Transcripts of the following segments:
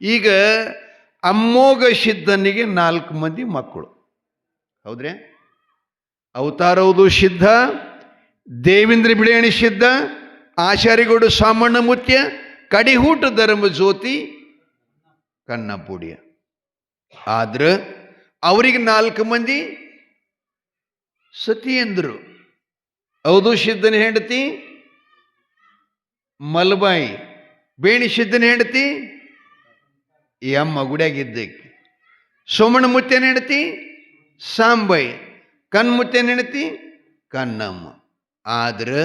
ಈಗ ಅಮ್ಮೋಗ ಸಿದ್ಧನಿಗೆ ನಾಲ್ಕು ಮಂದಿ ಮಕ್ಕಳು. ಹೌದ್ರೆ? ಅವತಾರವುದು ಸಿದ್ಧ ದೇವೇಂದ್ರ ಬಿಳೇಣಿ ಸಿದ್ಧ ಆಚಾರ್ಯಗೌಡ ಸಾಮಣ್ಣ ಮುತ್ಯ ಕಡಿಹೂಟ ಧರ್ಮ ಜ್ಯೋತಿ ಕನ್ನಪುಡಿಯ ಆದ್ರೆ ಅವರಿಗೆ ನಾಲ್ಕು ಮಂದಿ ಸತಿಯಂದ್ರು. ಹೌದು ಸಿದ್ಧನ ಹೆಂಡತಿ? ಮಲ್ಬಾಯಿ. ಬೇಣಿ ಸಿದ್ಧನ ಹೆಂಡತಿ? ಈ ಅಮ್ಮ ಗುಡಿಯಾಗಿದ್ದಕ್ಕೆ ಸೋಮಣ್ಣ ಮುತ್ಯನ ಸಾಂಬೈ. ಕಣ್ ಮುತ್ತೆ ಹೆಂಡತಿ ಕಣ್ಣಮ್ಮ ಆದ್ರೆ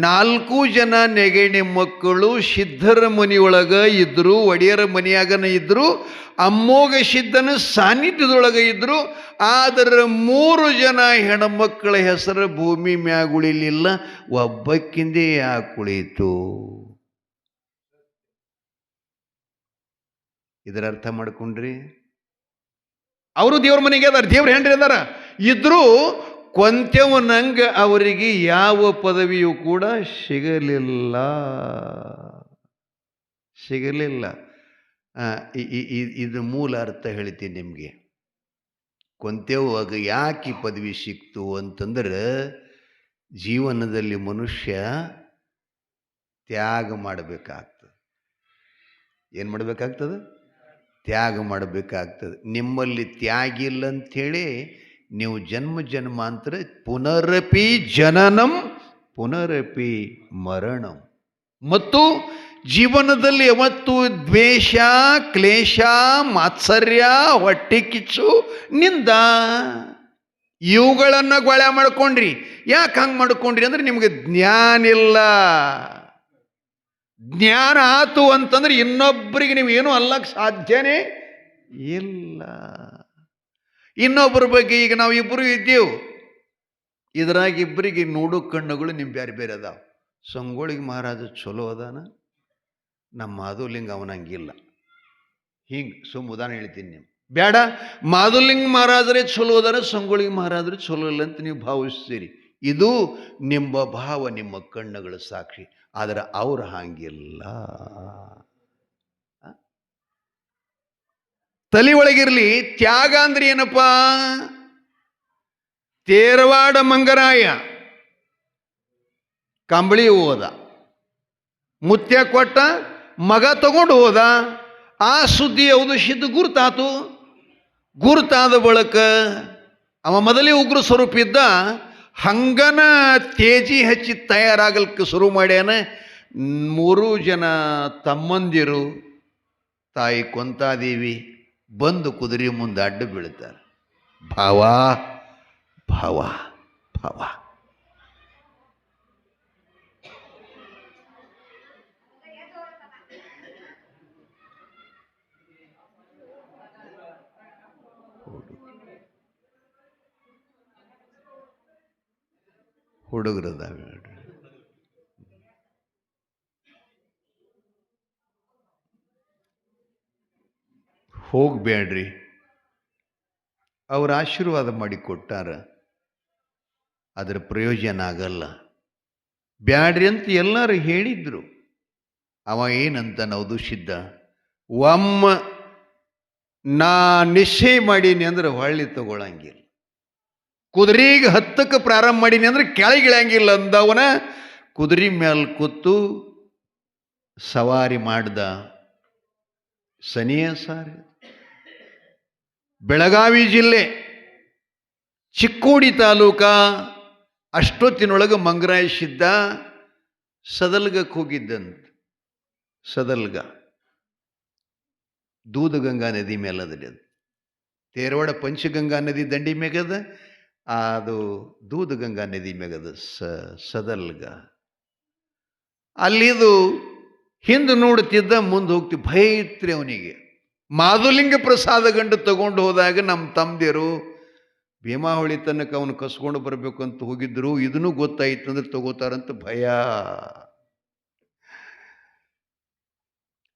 ನಾಲ್ಕು ಜನ ನೆಗೆಣಿ ಮಕ್ಕಳು ಸಿದ್ಧರ ಮನೆಯೊಳಗೆ ಇದ್ದರು ಒಡೆಯರ ಮನೆಯಾಗನ ಇದ್ದರು ಅಮ್ಮೋಗ ಸಿದ್ಧನ ಸಾನ್ನಿಧ್ಯದೊಳಗ ಇದ್ದರು ಆದರೆ ಮೂರು ಜನ ಹೆಣ್ಮಕ್ಕಳ ಹೆಸರು ಭೂಮಿ ಮ್ಯಾಗ ಉಳಿಲಿಲ್ಲ, ಒಬ್ಬಕ್ಕಿಂದೇ ಯಾಕೆ ಇದರ ಅರ್ಥ ಮಾಡ್ಕೊಂಡ್ರಿ? ಅವರು ದೇವ್ರ ಮನೆಗೆ ಅದಾರ, ದೇವ್ರ ಹೆಂಡ್ರಿ ಅದಾರ. ಇದ್ರೂ ಕೊಂತೆವನಂಗ ಅವರಿಗೆ ಯಾವ ಪದವಿಯೂ ಕೂಡ ಸಿಗಲಿಲ್ಲ. ಸಿಗಲಿಲ್ಲ. ಇದು ಮೂಲ ಅರ್ಥ ಹೇಳ್ತೀನಿ ನಿಮಗೆ. ಕೊಂತೆವಾಗ ಯಾಕೆ ಪದವಿ ಸಿಕ್ತು ಅಂತಂದ್ರೆ ಜೀವನದಲ್ಲಿ ಮನುಷ್ಯ ತ್ಯಾಗ ಮಾಡಬೇಕಾಗ್ತದೆ. ಏನು ಮಾಡಬೇಕಾಗ್ತದೆ? ತ್ಯಾಗ ಮಾಡಬೇಕಾಗ್ತದೆ. ನಿಮ್ಮಲ್ಲಿ ತ್ಯಾಗ ಇಲ್ಲ ಅಂಥೇಳಿ ನೀವು ಜನ್ಮ ಜನ್ಮಾಂತರ ಪುನರಪಿ ಜನನಂ, ಪುನರಪಿ ಮರಣಂ. ಮತ್ತು ಜೀವನದಲ್ಲಿ ಯಾವತ್ತು ದ್ವೇಷ ಕ್ಲೇಶ ಮಾತ್ಸರ್ಯ, ಹೊಟ್ಟೆ ಕಿಚ್ಚು, ನಿಂದ ಇವುಗಳನ್ನು ಗೊಳೆ ಮಾಡ್ಕೊಂಡ್ರಿ. ಯಾಕೆ ಹಂಗೆ ಮಾಡ್ಕೊಂಡ್ರಿ ಅಂದ್ರೆ ನಿಮಗೆ ಜ್ಞಾನ ಇಲ್ಲ ಜ್ಞಾನ ಆತು ಅಂತಂದ್ರೆ ಇನ್ನೊಬ್ಬರಿಗೆ ನೀವು ಏನೂ ಅಲ್ಲಕ್ಕೆ ಸಾಧ್ಯನೇ ಇಲ್ಲ. ಇನ್ನೊಬ್ಬರ ಬಗ್ಗೆ ಈಗ ನಾವು ಇಬ್ಬರು ಇದ್ದೀವಿ. ಇದ್ರಾಗ ಇಬ್ಬರಿಗೆ ನೋಡೋ ಕಣ್ಣುಗಳು ನಿಮ್ಮ ಬೇರೆ ಬೇರೆ ಅದಾವ. ಸಂಗೋಳಿಗೆ ಮಹಾರಾಜ ಚಲೋ ಅದಾನ. ನಮ್ಮ ಮಾಧುಲಿಂಗ ಅವನಂಗಿಲ್ಲ. ಹಿಂಗೆ ಸುಮ್ ಹೇಳ್ತೀನಿ ನೀವು ಬೇಡ ಮಾಧುಲಿಂಗ ಮಹಾರಾಜರೇ ಚಲೋ ಅದಾರ, ಸಂಗೋಳಿಗೆ ಮಹಾರಾಜರೇ ಚಲೋ ಇಲ್ಲ ಅಂತ ನೀವು ಭಾವಿಸ್ತೀರಿ. ಇದು ನಿಮ್ಮ ಭಾವ, ನಿಮ್ಮ ಕಣ್ಣುಗಳ ಸಾಕ್ಷಿ. ಆದರೆ ಅವ್ರು ಹಾಗಿಲ್ಲ. ತಲೆ ಒಳಗಿರಲಿ, ತ್ಯಾಗ ಅಂದ್ರೆ ಏನಪ್ಪ? ತೇರವಾಡ ಮಂಗರಾಯ. ಕಂಬಳಿ ಹೋದ. ಮುತ್ಯ ಕೊಟ್ಟ, ಮಗ ತಗೊಂಡು ಹೋದ. ಆ ಸುದ್ದಿ ಯಾವುದು? ಸಿದ್ದು ಗುರುತಾತು. ಗುರುತಾದ ಬಳಕ ಅವ ಮೊದಲೇ ಉಗ್ರ ಸ್ವರೂಪ ಇದ್ದ. ಹಂಗನ ತೇಜಿ ಹಚ್ಚಿ ತಯಾರಾಗಲಿಕ್ಕೆ ಶುರು ಮಾಡ್ಯಾನ. ಮೂರು ಜನ ತಮ್ಮಂದಿರು ತಾಯಿ ಕೊಂತಾದೇವಿ ಬಂದು ಕುದುರೆ ಮುಂದೆ ಅಡ್ಡ ಬೀಳ್ತಾರೆ. ಭಾವ ಭಾವ ಭಾವ. ಹುಡುಗರದಾವ ಹೋಗಬೇಡ್ರಿ ಅವ್ರ ಆಶೀರ್ವಾದ ಮಾಡಿ ಕೊಟ್ಟಾರ. ಅದರ ಪ್ರಯೋಜನ ಆಗಲ್ಲ. ಬ್ಯಾಡ್ರಿ ಅಂತ ಎಲ್ಲರೂ ಹೇಳಿದ್ರು. ಅವ ಏನಂತ ನಾವು ದೂಷಿದ್ದ? ಒಮ್ಮ ನಾ ನಿಶ್ಚಯ ಮಾಡೀನಿ ಅಂದ್ರೆ ಹೊಳ್ಳಿ ತಗೊಳಂಗಿಲ್ಲ. ಕುದುರೆಗೆ ಹತ್ತಕ್ಕೆ ಪ್ರಾರಂಭ ಮಾಡೀನಿ ಅಂದ್ರೆ ಕೆಳಗಿಳಂಗಿಲ್ಲ ಅಂದವನ ಕುದುರೆ ಮೇಲೆ ಕೂತು ಸವಾರಿ ಮಾಡ್ದ. ಸನಿಯ ಸಾರಿ, ಬೆಳಗಾವಿ ಜಿಲ್ಲೆ, ಚಿಕ್ಕೋಡಿ ತಾಲೂಕ ಅಷ್ಟೊತ್ತಿನೊಳಗೆ ಮಂಗರಾಯಿಸಿದ್ದ ಸದಲ್ಗಕ್ಕೆ ಹೋಗಿದ್ದಂತ. ಸದಲ್ಗ, ದೂದಗಂಗಾ ನದಿ ಮೇಲದಲ್ಲಿ ಅದು ತೇರವಾಡ ಪಂಚಗಂಗಾ ನದಿ ದಂಡಿ ಮೇಗದ ಅದು ದೂದಗಂಗಾ ನದಿ ಮೇಗದ ಸ, ಸದಲ್ಗ. ಅಲ್ಲಿದು ಹಿಂದೆ ನೋಡುತ್ತಿದ್ದ ಮುಂದೆ ಹೋಗ್ತಿ ಭಯತ್ರಿ ಅವನಿಗೆ. ಮಾಧುಲಿಂಗ ಪ್ರಸಾದ ಗಂಡು ತಗೊಂಡು ಹೋದಾಗ ನಮ್ಮ ತಮ್ಮದಿರು ಭೀಮಾವಳಿ ತನಕ ಅವನು ಕಸ್ಕೊಂಡು ಬರಬೇಕು ಅಂತ ಹೋಗಿದ್ರು, ಇದನ್ನು ಗೊತ್ತಾಯಿತು ಅಂದ್ರೆ ತಗೋತಾರಂತ ಭಯ.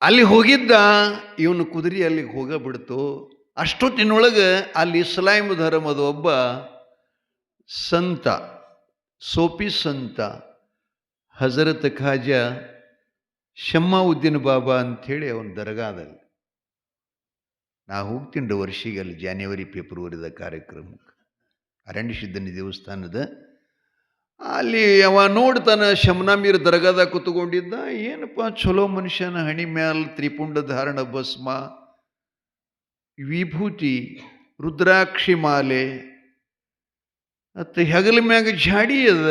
ಅಲ್ಲಿ ಹೋಗಿದ್ದ ಇವನು ಕುದುರೆ ಅಲ್ಲಿಗೆ ಹೋಗಬಿಡ್ತು. ಅಷ್ಟೊತ್ತಿನೊಳಗೆ ಅಲ್ಲಿ ಇಸ್ಲಾಂ ಧರ್ಮದ ಒಬ್ಬ ಸಂತ, ಸೋಪಿ ಸಂತ, ಹಜರತ್ ಖಾಜಾ ಶಮ್ಮಾವುದ್ದೀನ್ ಬಾಬಾ ಅಂಥೇಳಿ ಅವನ ದರ್ಗಾದಲ್ಲಿ. ನಾ ಹೋಗ್ತೀನಿ ವರ್ಷಿಗೆ ಅಲ್ಲಿ ಜಾನ್ವರಿ ಫೆಬ್ರವರಿದ ಕಾರ್ಯಕ್ರಮಕ್ಕೆ ಅರಣ್ಯ ಸಿದ್ಧನಿ ದೇವಸ್ಥಾನದ. ಅಲ್ಲಿ ಅವ ನೋಡ್ತಾನ ಶಮ್ನಾಮೀರ್ ದರ್ಗಾದಾಗ ಕೂತ್ಕೊಂಡಿದ್ದ. ಏನಪ್ಪ ಚಲೋ ಮನುಷ್ಯನ ಹಣಿ ಮ್ಯಾಲ ತ್ರಿಪುಂಡ ಧಾರಣ ಭಸ್ಮ, ವಿಭೂತಿ, ರುದ್ರಾಕ್ಷಿ ಮಾಲೆ ಮತ್ತು ಹೆಗಲ ಮ್ಯಾಗ ಝಾಡಿ ಅದ.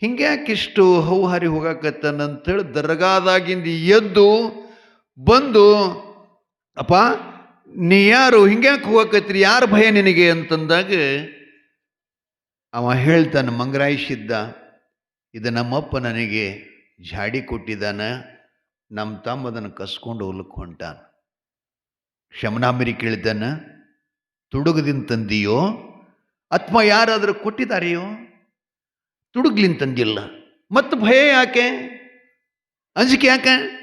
ಹಿಂಗ್ಯಾಕಿಷ್ಟು ಹೌಹಾರಿ ಹೋಗಾಕತ್ತಾನಂತೇಳಿ ದರ್ಗಾದಾಗಿಂದ ಎದ್ದು ಬಂದು, ಅಪ್ಪ, ನೀ ಯಾರು? ಹಿಂಗ್ಯಾಕೆ ಹೋಗಾಕತ್ರಿ ಯಾರು ಭಯ ನಿನಗೆ? ಅಂತಂದಾಗ, ಅವ ಹೇಳ್ತಾನೆ, ಮಂಗರಾಯಿಸಿದ್ದ, ಇದು ನಮ್ಮಪ್ಪ ನನಗೆ ಝಾಡಿ ಕೊಟ್ಟಿದ್ದಾನ, ನಮ್ಮ ತಮ್ಮ ಅದನ್ನು ಕಸ್ಕೊಂಡು ಹೊಲಕ್ಕೆ ಹೊಂಟಾನ. ಶಮನಾಮಿರಿ ಕೇಳಿದ್ದಾನ, ತುಡುಗದಿಂದ ತಂದಿಯೋ ಅಥವಾ ಯಾರಾದರೂ ಕೊಟ್ಟಿದ್ದಾರೆಯೋ? ತುಡುಗ್ಲಿನ್ ತಂದಿಲ್ಲ. ಮತ್ತು ಭಯ ಯಾಕೆ? ಅಂಜಿಕೆ ಯಾಕೆ?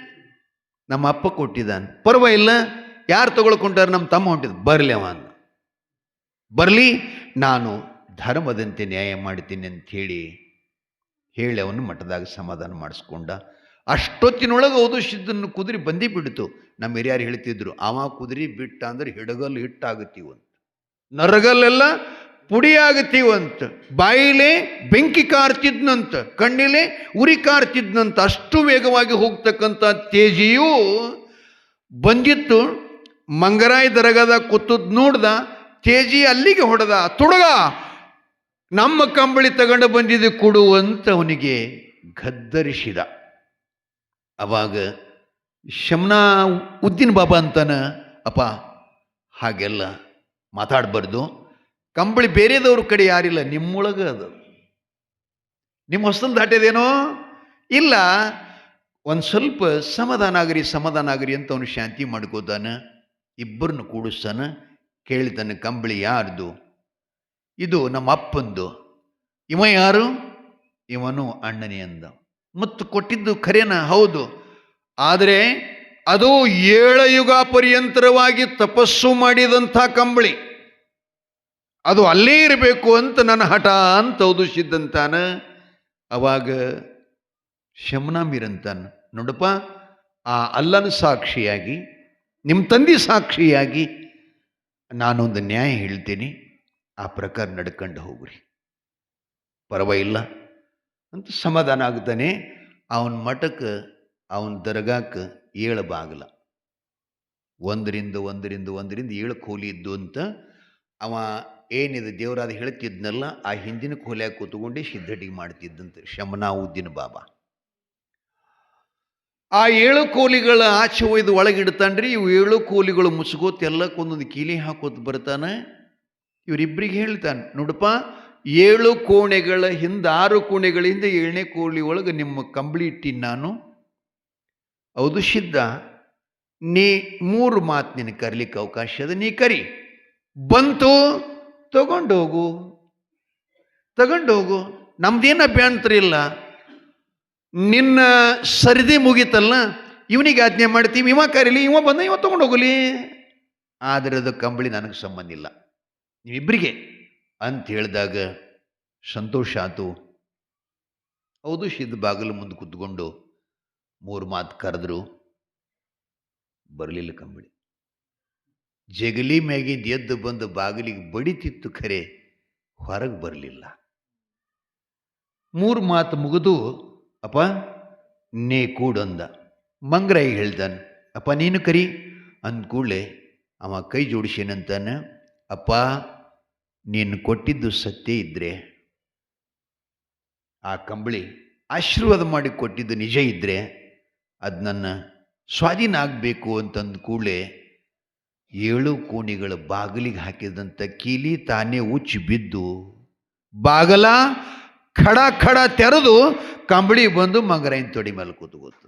ನಮ್ಮ ಅಪ್ಪ ಕೊಟ್ಟಿದ್ದಾನೆ. ಇಲ್ಲ ಯಾರು ತಗೊಳ್ಕೊಂಡಾರೆ ನಮ್ಮ ತಮ್ಮ ಹೊಂಟಿದ್? ಬರಲಿ ಅವ ಅಂದ. ಬರಲಿ, ನಾನು ಧರ್ಮದಂತೆ ನ್ಯಾಯ ಮಾಡ್ತೀನಿ ಅಂಥೇಳಿ ಹೇಳಿ ಅವನು ಮಠದಾಗ ಸಮಾಧಾನ ಮಾಡಿಸ್ಕೊಂಡ. ಅಷ್ಟೊತ್ತಿನೊಳಗೆ ಓದಿಸಿದ್ದನ್ನು ಕುದುರೆ ಬಂದೇ ಬಿಡ್ತು. ನಮ್ಮ ಹಿರಿಯರು ಹೇಳ್ತಿದ್ರು, ಅವ ಕುದುರೆ ಬಿಟ್ಟ ಅಂದ್ರೆ ಹಿಡಗಲ್ಲು ಹಿಟ್ಟಾಗುತ್ತೀವಂತ. ನರಗಲ್ಲೆಲ್ಲ ಪುಡಿ ಆಗತ್ತೀವಂತ ಬಾಯಿಲೆ ಬೆಂಕಿ ಕಾರ್ತಿದ್ನಂತ, ಕಣ್ಣಿಲೆ ಉರಿ ಕಾರ್ತಿದ್ನಂತ, ಅಷ್ಟು ವೇಗವಾಗಿ ಹೋಗ್ತಕ್ಕಂಥ ತೇಜಿಯು ಬಂದಿತ್ತು, ಮಂಗರಾಯ ದರಗದ ಕೂತದ್ ನೋಡ್ದ, ತೇಜಿ ಅಲ್ಲಿಗೆ ಹೊಡೆದ, ತುಡಗ, ನಮ್ಮ ಕಂಬಳಿ ತಗೊಂಡು ಬಂದಿದ್ದು ಕೊಡುವಂತ ಅವನಿಗೆ ಗದ್ದರಿಸಿದ. ಅವಾಗ ಶಮ್ನಾ ಉದ್ದಿನ ಬಾಬಾ ಅಂತಾನ, ಅಪ್ಪ, ಹಾಗೆಲ್ಲ ಮಾತಾಡಬಾರ್ದು. ಕಂಬಳಿ ಬೇರೆದವ್ರ ಕಡೆ ಯಾರಿಲ್ಲ, ನಿಮ್ಮೊಳಗೆ ಅದು. ನಿಮ್ಮ ಹೊಸಲ್ ದಾಟಿದೇನೋ? ಇಲ್ಲ, ಒಂದು ಸ್ವಲ್ಪ ಸಮಾಧಾನ ಆಗರಿ ಸಮಾಧಾನ ಆಗರಿ ಅಂತ ಅವನು ಶಾಂತಿ ಮಾಡ್ಕೋತಾನ ಇಬ್ಬರನ್ನು ಕೂಡಿಸ್ತಾನ, ಕೇಳ್ತಾನೆ, ಕಂಬಳಿ ಯಾರ್ದು? ಇದು ನಮ್ಮ ಅಪ್ಪಂದು. ಇವ ಯಾರು? ಇವನು ಅಣ್ಣನೇ ಅಂದ. ಮತ್ತು ಕೊಟ್ಟಿದ್ದು ಖರೇನ? ಹೌದು. ಆದರೆ ಅದು ಏಳ ಯುಗ ಪರ್ಯಂತರವಾಗಿ ತಪಸ್ಸು ಮಾಡಿದಂಥ ಕಂಬಳಿ. ಅದು ಅಲ್ಲೇ ಇರಬೇಕು ಅಂತ ನನ್ನ ಹಠ ಅಂತ ಓದಿಸಿದ್ದಂತಾನ ಅವಾಗ ಶಮನಾಮೀರಂತಾನ ನೋಡಪ್ಪ, ಆ ಅಲ್ಲನ ಸಾಕ್ಷಿಯಾಗಿ ನಿಮ್ಮ ತಂದೆ ಸಾಕ್ಷಿಯಾಗಿ ನಾನೊಂದು ನ್ಯಾಯ ಹೇಳ್ತೀನಿ. ಆ ಪ್ರಕಾರ ನಡ್ಕೊಂಡು ಹೋಗ್ರಿ. ಪರವಾಗಿಲ್ಲ ಅಂತ ಸಮಾಧಾನ ಆಗ್ತಾನೆ. ಅವನ ಮಠಕ್ಕೆ, ಅವನ ದರ್ಗಾಕ್ಕೆ ಏಳು ಬಾಗಲ ಒಂದರಿಂದ ಒಂದರಿಂದ ಒಂದರಿಂದ ಏಳು ಕೋಲಿ ಇದ್ದು ಅಂತ ಅವ ಏನಿದೆ ದೇವರಾದ ಹೇಳ್ತಿದ್ನಲ್ಲ, ಆ ಹಿಂದಿನ ಕೋಲ್ಯಾಗ ಕೂತ್ಕೊಂಡು ಸಿದ್ಧಟಿಗೆ ಮಾಡ್ತಿದ್ದಂತೆ. ಶಮನಾವುದ್ದೀನ್ ಬಾಬಾ. ಆ ಏಳು ಕೋಲಿಗಳ ಆಚೆ ಒಯ್ದು ಒಳಗಿಡ್ತಾನ್ರಿ, ಇವು ಏಳು ಕೋಲಿಗಳು ಮುಸುಗೋತ್ ಎಲ್ಲಕ್ಕೊಂದೊಂದು ಕೀಲಿ ಹಾಕೋತ ಬರ್ತಾನೆ. ಇವರಿಬ್ಬರಿಗೆ ಹೇಳ್ತಾನೆ, ನೋಡಪ್ಪ, ಏಳು ಕೋಣೆಗಳ ಹಿಂದೆ, ಆರು ಕೋಣೆಗಳಿಂದ ಏಳನೇ ಕೋಳಿ ಒಳಗೆ ನಿಮ್ಮ ಕಂಬಳಿ ಇಟ್ಟಿನಿ ನಾನು. ಹೌದು ಸಿದ್ಧ, ನೀ ಮೂರು ಮಾತು ನಿನಗೆ ಕರಿಲಿಕ್ಕೆ ಅವಕಾಶ ಅದ ನೀ ಕರಿ. ಬಂತು ತಗೊಂಡೋಗು ತಗೊಂಡೋಗು ನಮ್ದೇನು ಅಭ್ಯಂತರ ಇಲ್ಲ. ನಿನ್ನ ಸರಿದಿ ಮುಗೀತಲ್ಲ ಇವನಿಗೆ ಆಜ್ಞೆ ಮಾಡ್ತೀವಿ. ಇವ ಕರೀಲಿ, ಇವ ಬಂದ, ಇವ ತಗೊಂಡೋಗಲಿ ಆದರೆ ಅದು ಕಂಬಳಿ ನನಗೆ ಸಂಬಂಧ ಇಲ್ಲ. ನೀವಿಬ್ಬರಿಗೆ ಅಂತ ಹೇಳಿದಾಗ ಸಂತೋಷ ಆತು. ಹೌದು, ಸಿದ್ಧ ಬಾಗಿಲು ಮುಂದೆ ಕುತ್ಕೊಂಡು ಮೂರು ಮಾತು ಕರೆದ್ರು. ಬರಲಿಲ್ಲ ಕಂಬಳಿ. ಜಗಲಿ ಮ್ಯಾಗಿಂದ ಎದ್ದು ಬಂದು ಬಾಗಿಲಿಗೆ ಬಡಿತಿತ್ತು ಖರೆ, ಹೊರಗೆ ಬರಲಿಲ್ಲ. ಮೂರು ಮಾತು ಮುಗಿದು, ಅಪ್ಪ, ನೇ ಕೂಡಂದ. ಮಂಗ್ರಾಯಿ ಹೇಳ್ದಾನ, ಅಪ್ಪ, ನೀನು ಕರಿ. ಅಂದ ಕೂಡಲೇ, ಅವ ಕೈ ಜೋಡಿಸೇನಂತಾನೆ? ಅಪ್ಪ, ನೀನು ಕೊಟ್ಟಿದ್ದು ಸತ್ಯ ಇದ್ದರೆ ಆ ಕಂಬಳಿ ಆಶೀರ್ವಾದ ಮಾಡಿ ಕೊಟ್ಟಿದ್ದು ನಿಜ ಇದ್ದರೆ ಅದು ನನ್ನ ಸ್ವಾಧೀನ ಆಗಬೇಕು ಅಂತಂದ ಕೂಡಲೇ ಏಳು ಕೋಣಿಗಳ ಬಾಗಿಲಿಗೆ ಹಾಕಿದಂಥ ಕೀಲಿ ತಾನೇ ಉಚ್ಚಿ ಬಿದ್ದು ಬಾಗಲ ಖಡ ಖಡ ತೆರೆದು ಕಂಬಳಿ ಬಂದು ಮಂಗರಾಯನ ತೊಡಿ ಮೇಲೆ ಕೂತ್ಕೋತು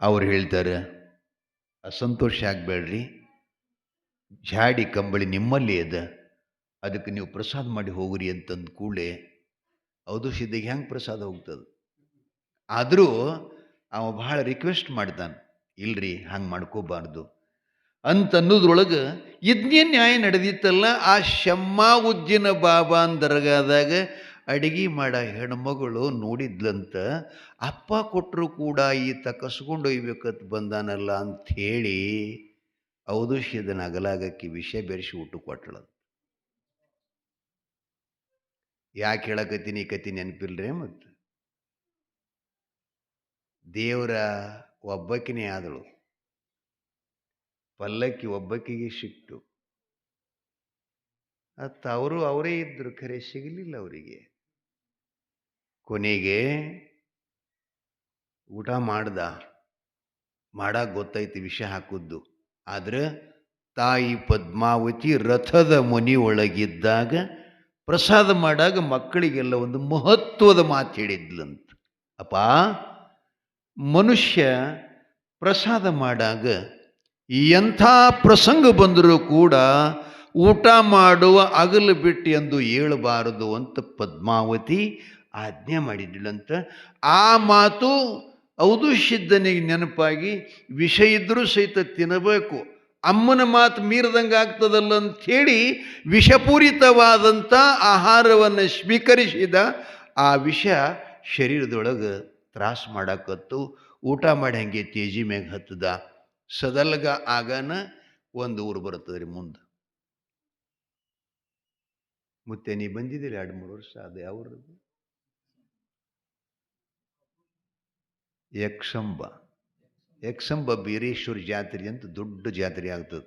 ಅವ್ರು ಹೇಳ್ತಾರೆ, ಅಸಂತೋಷ ಆಗಬೇಡ್ರಿ. ಜಾಡಿ ಕಂಬಳಿ ನಿಮ್ಮಲ್ಲಿ ಅದ ಅದಕ್ಕೆ ನೀವು ಪ್ರಸಾದ ಮಾಡಿ ಹೋಗ್ರಿ ಅಂತಂದ ಕೂಡಲೇ ಅದು ಸಿದ್ಧಿಗೆ ಹೆಂಗೆ ಪ್ರಸಾದ ಹೋಗ್ತದೆ? ಆದರೂ ಅವ ಭಾಳ ರಿಕ್ವೆಸ್ಟ್ ಮಾಡ್ತಾನೆ ಇಲ್ರಿ, ಹಂಗೆ ಮಾಡ್ಕೋಬಾರ್ದು. ಅಂತನ್ನೋದ್ರೊಳಗೆ ಇದನ್ನೇ ನ್ಯಾಯ ನಡೆದಿತ್ತಲ್ಲ ಆ ಶಮ್ಮಾ ಉಜ್ಜಿನ ಬಾಬಾ ದರ್ಗಾದಾಗ ಅಡಿಗೆ ಮಾಡ ಹೆಣ್ಮಗಳು ನೋಡಿದ್ಲಂತ, ಅಪ್ಪ ಕೊಟ್ಟರು ಕೂಡ ಈತ ಕಸ್ಕೊಂಡು ಒಯ್ಬೇಕತ್ ಬಂದಾನಲ್ಲ ಅಂಥೇಳಿ ಔದುಷ್ಯದ ಅಗಲಾಗಕ್ಕೆ ವಿಷ ಬೆರೆಸಿ ಊಟ ಕೊಟ್ಟಳ ಯಾಕೆ ಹೇಳಕತ್ತೀನಿ ಈ ಕತಿ ನೆನಪಿಲ್ರಿ ಮತ್ತು ದೇವರ ಒಬ್ಬಕಿನೇ ಆದಳು. ಪಲ್ಲಕ್ಕಿ ಒಬ್ಬಕ್ಕಿಗೆ ಸಿಕ್ತು. ಅತ್ತ ಅವರು ಅವರೇ ಇದ್ದರು ಖರೆ ಸಿಗಲಿಲ್ಲ ಅವರಿಗೆ. ಕೊನೆಗೆ ಊಟ ಮಾಡ್ದ. ಮಾಡಕ್ಕೆ ಗೊತ್ತೈತಿ ವಿಷ ಹಾಕಿದ್ದು. ಆದರೆ ತಾಯಿ ಪದ್ಮಾವತಿ ರಥದ ಮನಿ ಒಳಗಿದ್ದಾಗ ಪ್ರಸಾದ ಮಾಡಾಗ ಮಕ್ಕಳಿಗೆಲ್ಲ ಒಂದು ಮಹತ್ವದ ಮಾತು ಹೇಳಿದ್ಲಂತ. ಅಪ್ಪ ಮನುಷ್ಯ ಪ್ರಸಾದ ಮಾಡಾಗ ಎಂಥ ಪ್ರಸಂಗ ಬಂದರೂ ಕೂಡ ಊಟ ಮಾಡುವ ಅಗಲು ಬಿಟ್ಟು ಎಂದು ಹೇಳಬಾರದು ಅಂತ ಪದ್ಮಾವತಿ ಆಜ್ಞೆ ಮಾಡಿದ್ಳಂತ ಆ ಮಾತು ಔದುಷಿದ್ದನಿಗೆ ನೆನಪಾಗಿ ವಿಷ ಇದ್ದರೂ ಸಹಿತ ತಿನ್ನಬೇಕು. ಅಮ್ಮನ ಮಾತು ಮೀರಿದಂಗೆ ಆಗ್ತದಲ್ಲ ಅಂಥೇಳಿ ವಿಷಪೂರಿತವಾದಂಥ ಆಹಾರವನ್ನು ಸ್ವೀಕರಿಸಿದ ಆ ವಿಷ ಶರೀರದೊಳಗೆ ತ್ರಾಸ ಮಾಡಾಕತ್ತು, ಊಟ ಮಾಡಿ ಹಂಗೆ ತೇಜಿ ಮ್ಯಾಗ ಹತ್ತದ. ಸದಲ್ಗ ಆಗನ ಒಂದು ಊರು ಬರ್ತದೆ ರೀ ಮುಂದೆ. ಮತ್ತೆ ನೀ ಬಂದಿದ್ದೀರಿ ಎರಡು ಮೂರು ವರ್ಷ, ಅದು ಯಾವ್ರದ್ದು ಯಕ್ಷಂಬ. ಯಕ್ಷಂಬ ಬೀರೇಶ್ವರ ಜಾತ್ರೆ ಅಂತ ದೊಡ್ಡ ಜಾತ್ರೆ ಆಗ್ತದೆ.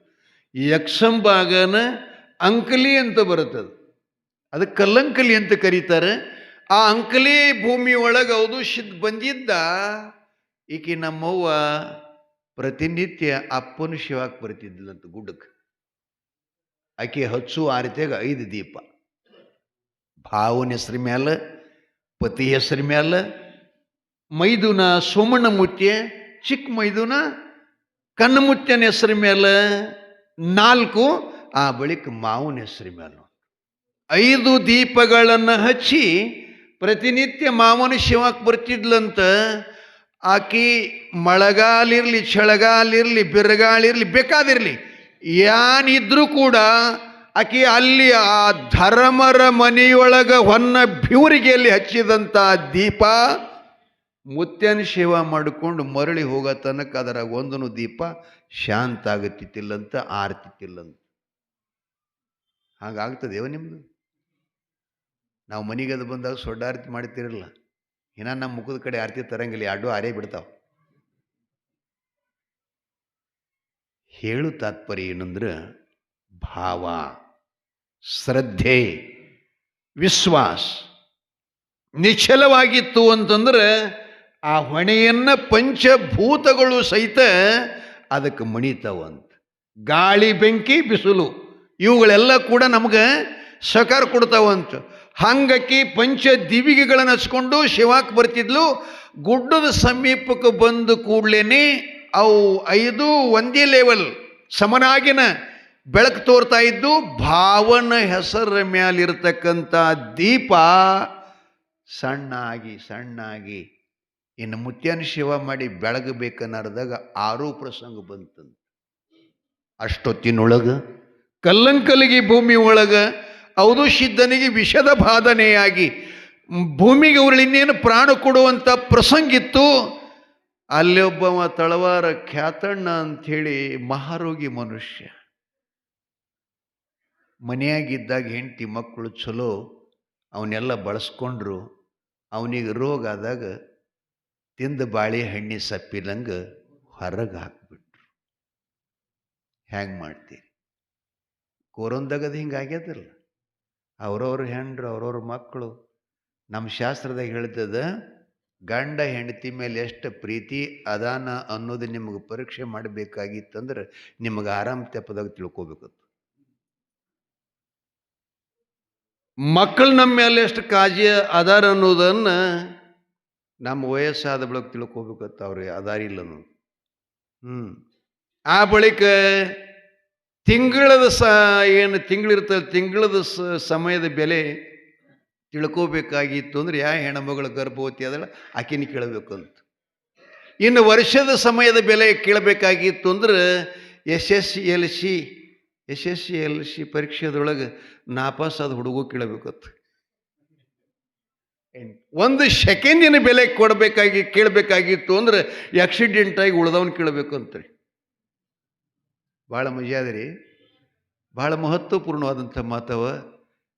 ಈ ಯಕ್ಷಂಬ ಆಗನ ಅಂಕಲಿ ಅಂತ ಬರುತ್ತದ. ಅದಕ್ಕೆ ಕಲ್ಲಂಕಲಿ ಅಂತ ಕರೀತಾರೆ. ಆ ಅಂಕಲಿ ಭೂಮಿ ಒಳಗೆ ಔದುಷಿದ್ ಬಂದಿದ್ದ. ಈಕೆ ನಮ್ಮವ್ವ ಪ್ರತಿನಿತ್ಯ ಅಪ್ಪನ ಶಿವಾಕ್ ಬರ್ತಿದ್ಲಂತ ಗುಡ್ಡಕ್ಕೆ ಆಕೆ ಹಚ್ಚು ಆರತೆಗೆ ಐದು ದೀಪ. ಭಾವನ ಹೆಸರು ಮ್ಯಾಲ, ಪತಿ ಹೆಸರು ಮ್ಯಾಲ, ಮೈದುನ ಸೋಮಣ್ಣ ಮುತ್ಯ ಚಿಕ್ಕ ಮೈದುನ ಕಣ್ಣಮುತ್ಯನ ಹೆಸರು ಮೇಲೆ ನಾಲ್ಕು, ಆ ಬಳಿಕ ಮಾವನ ಹೆಸರು ಮೇಲೆ ಐದು ದೀಪಗಳನ್ನು ಹಚ್ಚಿ ಪ್ರತಿನಿತ್ಯ ಮಾವನ ಶಿವಕ್ಕೆ ಬರ್ತಿದ್ಲಂತ ಆಕಿ ಮಳೆಗಾಲಿರಲಿ, ಚಳಗಾಲಿರಲಿ ಬಿರುಗಾಲಿರಲಿ ಬೇಕಾದಿರಲಿ, ಯಾನಿದ್ರೂ ಕೂಡ ಆಕಿ ಅಲ್ಲಿ ಆ ಧರ್ಮರ ಮನೆಯೊಳಗ ಹೊನ್ನ ಬಿವರಿಗೆಯಲ್ಲಿ ಹಚ್ಚಿದಂಥ ದೀಪ ಮುತ್ಯನ ಶಿವ ಮಾಡಿಕೊಂಡು ಮರಳಿ ಹೋಗೋ ತನಕ ಅದರ ಒಂದನು ದೀಪ ಶಾಂತ ಆಗುತ್ತಿತ್ತಿಲ್ಲಂತ ಆರ್ತಿತ್ತಿಲ್ಲಂತ. ಹಾಗಾಗ್ತದೆ ನಿಮ್ಮದು ನಾವು ಮನೆಗೆ ಅದು ಬಂದಾಗ ಸೊಡ್ಡಾರತಿ ಮಾಡ್ತಿರಲ್ಲ ಇನ್ನ ನಮ್ಮ ಮುಖದ ಕಡೆ ಆರತಿ ತರಂಗಿಲ್ಲ ಅಡ್ಡು ಆರೇ ಬಿಡ್ತಾವೆ. ಹೇಳು ತಾತ್ಪರ್ಯ ಏನಂದ್ರೆ, ಭಾವ, ಶ್ರದ್ಧೆ, ವಿಶ್ವಾಸ ನಿಶ್ಚಲವಾಗಿತ್ತು ಅಂತಂದ್ರೆ ಆ ಹೊಣೆಯನ್ನ ಪಂಚಭೂತಗಳು ಸಹಿತ ಅದಕ್ಕೆ ಮಣಿತಾವಂತ ಗಾಳಿ, ಬೆಂಕಿ, ಬಿಸಿಲು, ಇವುಗಳೆಲ್ಲ ಕೂಡ ನಮ್ಗೆ ಸಕಾರ ಕೊಡ್ತಾವಂತ ಹಂಗಕ್ಕಿ ಪಂಚ ದಿವಿಗೆಗಳನ್ನು ಹಚ್ಕೊಂಡು ಶಿವಾಕ್ ಬರ್ತಿದ್ಲು. ಗುಡ್ಡದ ಸಮೀಪಕ್ಕೆ ಬಂದು ಕೂಡ್ಲೇನೆ ಅವು ಐದು ಒಂದೇ ಲೆವೆಲ್ ಸಮನಾಗಿನ ಬೆಳಕು ತೋರ್ತಾ ಇದ್ದು ಭಾವನ ಹೆಸರ ಮ್ಯಾಲಿರ್ತಕ್ಕಂಥ ದೀಪ ಸಣ್ಣಾಗಿ ಸಣ್ಣಾಗಿ ಇನ್ನು ಮುತ್ಯನ ಶಿವ ಮಾಡಿ ಬೆಳಗಬೇಕನ್ನರ್ದಾಗ ಆರೂ ಪ್ರಸಂಗ ಬಂತಂತ. ಅಷ್ಟೊತ್ತಿನೊಳಗ ಕಲ್ಲಂಕಲಿಗೆ ಭೂಮಿ ಒಳಗ ಹೌದು ಸಿದ್ಧನಿಗೆ ವಿಷದ ಬಾಧನೆಯಾಗಿ ಭೂಮಿಗೆ ಅವರಲ್ಲಿ ಇನ್ನೇನು ಪ್ರಾಣ ಕೊಡುವಂಥ ಪ್ರಸಂಗಿತ್ತು. ಅಲ್ಲಿ ಒಬ್ಬವ ತಳವಾರ ಖ್ಯಾತಣ್ಣ ಅಂಥೇಳಿ ಮಹಾರೋಗಿ ಮನುಷ್ಯ. ಮನೆಯಾಗಿದ್ದಾಗ ಹೆಂಡತಿ ಮಕ್ಕಳು ಚಲೋ, ಅವನ್ನೆಲ್ಲ ಬಳಸ್ಕೊಂಡ್ರು. ಅವನಿಗೆ ರೋಗ ಆದಾಗ ತಿಂದ ಬಾಳೆಹಣ್ಣಿ ಸಪ್ಪಿಲಂಗೆ ಹೊರಗೆ ಹಾಕ್ಬಿಟ್ರು. ಹ್ಯಾಂಗೆ ಮಾಡ್ತೀರಿ? ಕೋರೊಂದಾಗದು ಹಿಂಗೆ ಆಗ್ಯದಲ್ಲ ಅವ್ರವ್ರ ಹೆಂಡ್ರು, ಅವ್ರವ್ರ ಮಕ್ಕಳು ನಮ್ಮ ಶಾಸ್ತ್ರದಾಗ ಹೇಳ್ತದ, ಗಂಡ ಹೆಂಡತಿ ಮೇಲೆ ಎಷ್ಟು ಪ್ರೀತಿ ಅದಾನ ಅನ್ನೋದು ನಿಮಗೆ ಪರೀಕ್ಷೆ ಮಾಡಬೇಕಾಗಿತ್ತಂದ್ರೆ ನಿಮಗೆ ಆರಾಮ ತೆಪ್ಪದಾಗ ತಿಳ್ಕೊಬೇಕತ್ತು ಮಕ್ಕಳು ನಮ್ಮ ಮೇಲೆ ಎಷ್ಟು ಕಾಜಿಯ ಅದಾರ ಅನ್ನೋದನ್ನು ನಮ್ಮ ವಯಸ್ಸಾದ ಬಳಿಕ ತಿಳ್ಕೊಬೇಕತ್ತ ಅವ್ರಿಗೆ ಅದಾರಿಲ್ಲ ಅನ್ನೋದು. ಹ್ಞೂ ಆ ಬಳಿಕ ತಿಂಗಳದ ಸ, ಏನು ತಿಂಗಳಿರ್ತದೆ ತಿಂಗಳದ ಸ, ಸಮಯದ ಬೆಲೆ ತಿಳ್ಕೋಬೇಕಾಗಿತ್ತು ಅಂದ್ರೆ ಯಾವ ಹೆಣ್ಮಗಳ ಗರ್ಭವತಿ ಅದಲ್ಲ ಆಕಿನ ಅಂತ. ಇನ್ನು ವರ್ಷದ ಸಮಯದ ಬೆಲೆ ಕೇಳಬೇಕಾಗಿತ್ತು ಅಂದ್ರೆ, S S L C, S S L C ಪರೀಕ್ಷೆದೊಳಗೆ ನಾಪಾಸ್ ಆದ ಹುಡುಗ ಕೇಳಬೇಕತ್ತು ಒಂದು ಸೆಕೆಂಡಿನ ಬೆಲೆ ಕೊಡಬೇಕಾಗಿ, ಕೇಳಬೇಕಾಗಿತ್ತು ಅಂದ್ರೆ, ಆಕ್ಸಿಡೆಂಟಾಗಿ ಕೇಳಬೇಕು ಅಂತ್ರಿ ಭಾಳ ಮಜಾ ಅದ ರೀ. ಭಾಳ ಮಹತ್ವಪೂರ್ಣವಾದಂಥ ಮಾತವ.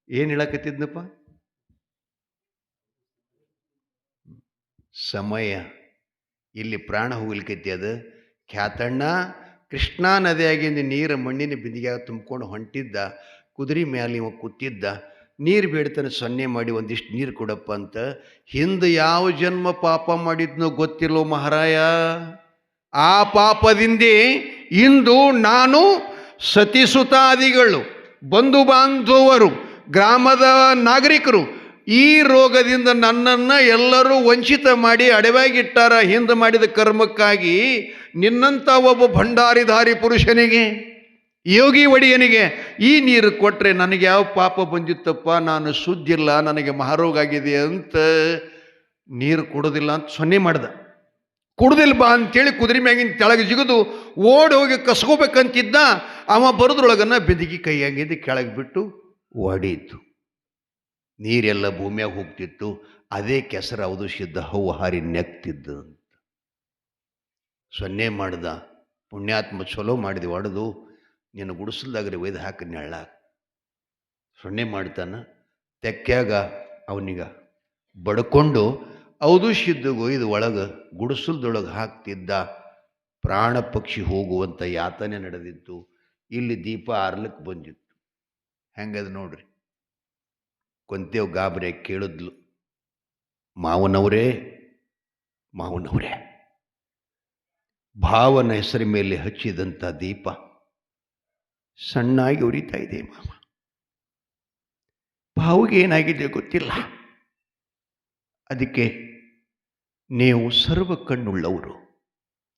ಏನು ಹೇಳಕತ್ತಿದ್ನಪ್ಪ? ಸಮಯ. ಇಲ್ಲಿ ಪ್ರಾಣ ಹೋಗ್ಲಿಕ್ಕೈತಿ ಅದು. ಖ್ಯಾತಣ್ಣ ಕೃಷ್ಣಾ ನದಿಯಾಗಿಂದ ನೀರು ಮಣ್ಣಿನ ಬಿಂದಿಗೆ ತುಂಬಿಕೊಂಡು ಹೊಂಟಿದ್ದ. ಕುದುರೆ ಮ್ಯಾಲೆ ಇವ ಕೂತಿದ್ದ. ನೀರು ಬೇಡ್ತಾನೆ ಸೊನ್ನೆ ಮಾಡಿ ಒಂದಿಷ್ಟು ನೀರು ಕೊಡಪ್ಪ ಅಂತ. ಹಿಂದೆ ಯಾವ ಜನ್ಮ ಪಾಪ ಮಾಡಿದ್ನೋ ಗೊತ್ತಿಲ್ಲೋ ಮಹಾರಾಯ. ಆ ಪಾಪದಿಂದೇ ಇಂದು ನಾನು ಸತಿಸುತಾದಿಗಳು, ಬಂಧು ಬಾಂಧವರು, ಗ್ರಾಮದ ನಾಗರಿಕರು, ಈ ರೋಗದಿಂದ ನನ್ನನ್ನು ಎಲ್ಲರೂ ವಂಚಿತ ಮಾಡಿ ಅಡವಾಗಿಟ್ಟಾರ ಹಿಂದೆ ಮಾಡಿದ ಕರ್ಮಕ್ಕಾಗಿ ನಿನ್ನಂಥ ಒಬ್ಬ ಭಂಡಾರಿಧಾರಿ ಪುರುಷನಿಗೆ, ಯೋಗಿ ಒಡೆಯನಿಗೆ ಈ ನೀರು ಕೊಟ್ಟರೆ ನನಗೆ ಯಾವ ಪಾಪ ಬಂದಿತ್ತಪ್ಪ, ನಾನು ಸುದ್ದಿಲ್ಲ ನನಗೆ ಮಹಾರೋಗ ಆಗಿದೆ ಅಂತ ನೀರು ಕೊಡೋದಿಲ್ಲ ಅಂತ ಸೊನ್ನೆ ಮಾಡ್ದ. ಕುಡ್ದಿಲ್ಲ ಬಾ ಅಂತೇಳಿ ಕುದುರೆ ಮ್ಯಾಗಿನ ಕೆಳಗೆ ಜಿಗಿದು ಓಡಿ ಹೋಗಿ ಕಸ್ಕೋಬೇಕಂತಿದ್ದ ಅವ ಬರೋದ್ರೊಳಗನ್ನ ಬೆದಗಿ ಕೈಯಾಗಿದ್ದು ಕೆಳಗೆ ಬಿಟ್ಟು ಒಡೀತು ನೀರೆಲ್ಲ ಭೂಮಿಯಾಗ ಹೋಗ್ತಿತ್ತು. ಅದೇ ಕೆಸರು ಹೌದು ಸಿದ್ಧ ಹೌ ಹಾರಿ ನೆಕ್ತಿದ್ದ ಅಂತ. ಸೊನ್ನೆ ಮಾಡ್ದ. ಪುಣ್ಯಾತ್ಮ ಚಲೋ ಮಾಡಿದೆ ಒಡೆದು ನಿನ್ನ ಗುಡಿಸಲ್ದಾಗ್ರೆ ಒಯ್ದು ಹಾಕಿ ನೆಳ್ಳ. ಸೊನ್ನೆ ಮಾಡ್ತಾನ. ತೆಕ್ಕಾಗ ಅವನಿಗ ಬಡ್ಕೊಂಡು ಹೌದು ಗೊಯ್ದು ಒಳಗೆ ಗುಡಿಸಲ್ದೊಳಗೆ ಹಾಕ್ತಿದ್ದ ಪ್ರಾಣ ಪಕ್ಷಿ ಹೋಗುವಂಥ ಯಾತನೆ ನಡೆದಿತ್ತು. ಇಲ್ಲಿ ದೀಪ ಆರ್ಲಿಕ್ಕೆ ಬಂದಿತ್ತು. ಹೆಂಗದು ನೋಡ್ರಿ? ಕೊಂತೇವ್ ಗಾಬರಿ ಕೇಳಿದ್ಲು, ಮಾವನವರೇ ಮಾವನವರೇ. ಭಾವನ ಹೆಸರ ಮೇಲೆ ಹಚ್ಚಿದಂಥ ದೀಪ ಸಣ್ಣಾಗಿ ಉರಿತಾ ಇದೆ ಮಾವ. ಭಾವಿಗೆ ಏನಾಗಿದೆ ಗೊತ್ತಿಲ್ಲ. ಅದಕ್ಕೆ ನೀವು ಸರ್ವ ಕಣ್ಣುಳ್ಳವರು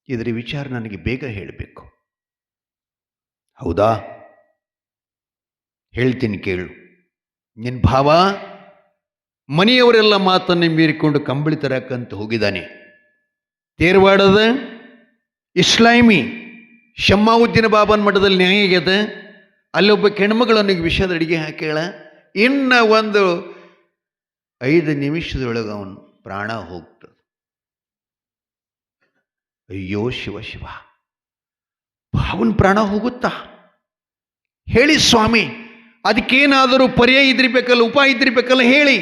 ಇದರ ವಿಚಾರ ನನಗೆ ಬೇಗ ಹೇಳಬೇಕು. ಹೌದಾ? ಹೇಳ್ತೀನಿ ಕೇಳು. ನಿನ್ನ ಭಾವ, ಮನೆಯವರೆಲ್ಲ ಮಾತನ್ನು ಮೀರಿಕೊಂಡು ಕಂಬಳಿ ತರಕ್ಕಂತ ಹೋಗಿದ್ದಾನೆ. ತೇರ್ವಾಡದ ಇಸ್ಲಾಮಿ ಶಮ್ಮಾವುದ್ದೀನ ಬಾಬನ್ ಮಠದಲ್ಲಿ ನ್ಯಾಯ ಆಗ್ಯದ. ಅಲ್ಲೊಬ್ಬ ಹೆಣ್ಮಗಳವನಿಗೆ ವಿಷಯದ ಅಡಿಗೆ ಹಾಕ್ಯಾಳ. ಇನ್ನು ಒಂದು ಐದು ನಿಮಿಷದೊಳಗೆ ಅವನು ಪ್ರಾಣ ಹೋಗ್ತದೆ ಅಯ್ಯೋ ಶಿವ ಶಿವ, ಭಾವನ ಪ್ರಾಣ ಹೋಗುತ್ತಾ? ಹೇಳಿ ಸ್ವಾಮಿ, ಅದಕ್ಕೇನಾದರೂ ಪರ್ಯಾಯ ಇದ್ರಿಬೇಕಲ್ಲ ಉಪಾಯ ಇದ್ರಿಬೇಕಲ್ಲ ಹೇಳಿ.